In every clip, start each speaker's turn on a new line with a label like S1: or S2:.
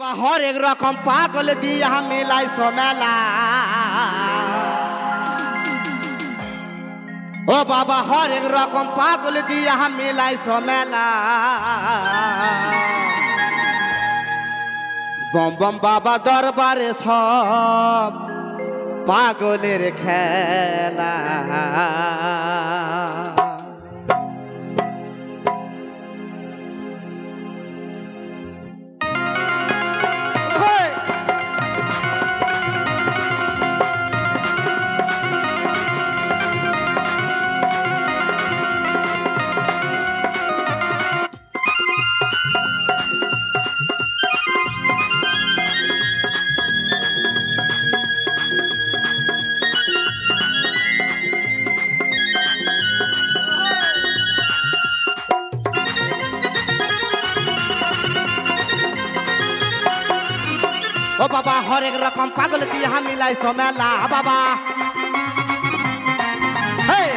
S1: বাবা হরেক রকম পাগল দিয়া মিলাই সমেলা ও বাবা হরেক রকম পাগল দিয়া মিলাই সমেলা বম বম বাবা দরবারে সব পাগলের খেলা ও বাবা, হরেক রকম পাগল দিয়ে মিলাই সমেলা? বাবা।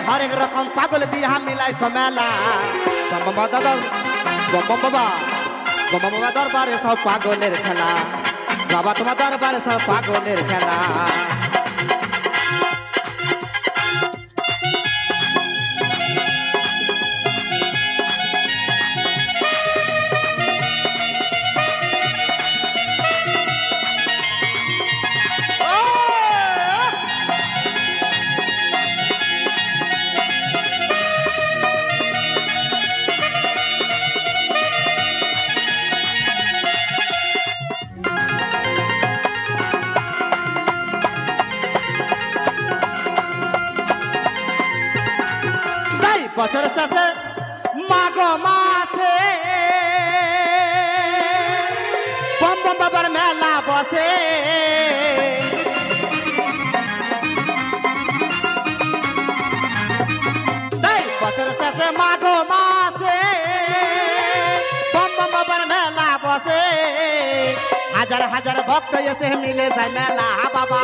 S1: হরেক রকম পাগল দিয়ে মিলাই সমেলা? বম বম দাদা বম বম বাবা বাবা দরবারে সব পাগলের খেলা। বাবা, তোমার দরবারে সব পাগলের খেলা। বছর শেষে মাঘ মাসে বম বম বাবার মেলা বসে। বছর শেষে মাঘ মাসে বম বম বাবার মেলা বসে। হাজার হাজার ভক্ত এসে মিলে যায় মেলা, বাবা।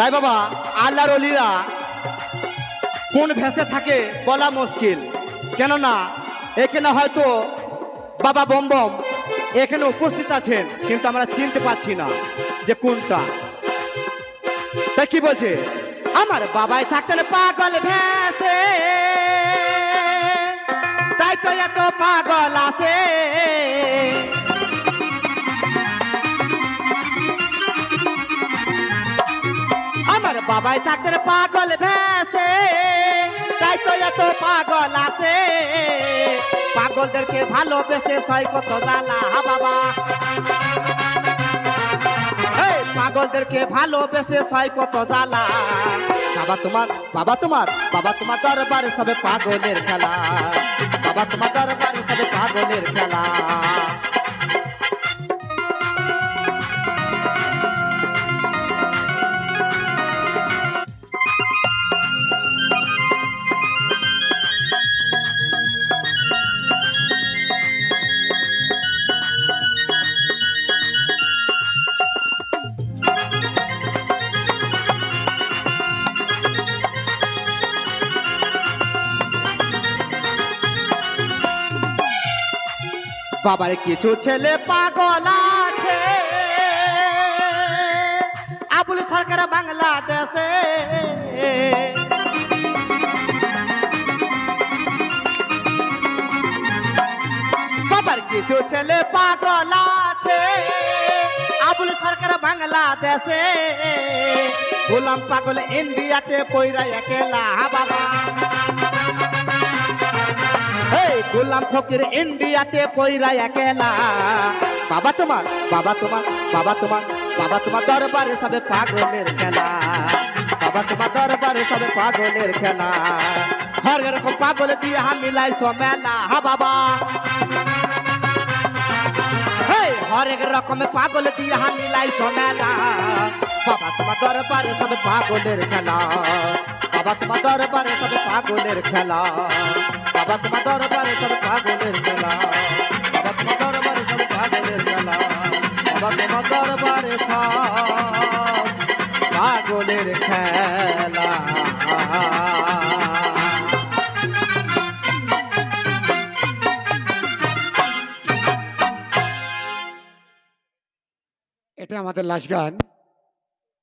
S1: তাই বাবা, আল্লাহর অলিরা কোন ভেসে থাকে বলা মুশকিল। কেননা, এখানে হয়তো বাবা বম বম এখানে উপস্থিত আছেন, কিন্তু আমরা চিনতে পারছি না যে কোনটা। তাই কি বলছে? আমার বাবাই থাকতেন পাগল ভেসে। তাই তো এত পাগল আছে। বাবাই থাকতেন পাগল ভেসে, তাই তো এত পাগল আছে। পাগলদেরকে ভালোবেসে ছয় কত জ্বালা বাবা। এই পাগলদেরকে ভালোবেসে ছয় কত জ্বালা। বাবা তোমার বাবা তোমার বাবা তোমার দরবারে সবে পাগলের খেলা। বাবা তোমার দরবারে সবে পাগলের খেলা। বাবার কিছু ছেলে পাগল আছে। আবুল সরকার বাংলাদেশে। বাবার কিছু ছেলে পাগল আছে। আবুল সরকার বাংলাদেশে। গোলাম পাগল ইন্ডিয়াতে পইরা একেলা বাবা। গোলাম ফকির ইন্ডিয়াতে পইরা একেলা বাবা তোমার বাবা তোমার বাবা তোমার বাবা তোমার দরবারে সবে পাগলের খেলা। বাবা তোমার দরবারে সবে পাগলের খেলা। হর এরকম পাগল দিয়ে হা মিলাই মেলা হা বাবা। হরেক রকমের পাগল দিয়ে হা মিলাই মেলা বাবা তোমার দরবারে সবে পাগলের খেলা। বাবা তোমার দরবারে পাগলের খেলা। বাবা তোমার দরবারে সবে পাগলের খেলা। বাবা তোমার দরবারে সবে পাগলের খেলা। বাবা তোমার দরবারে সব পাগলের খেলা।
S2: এটা আমাদের লাশ গান।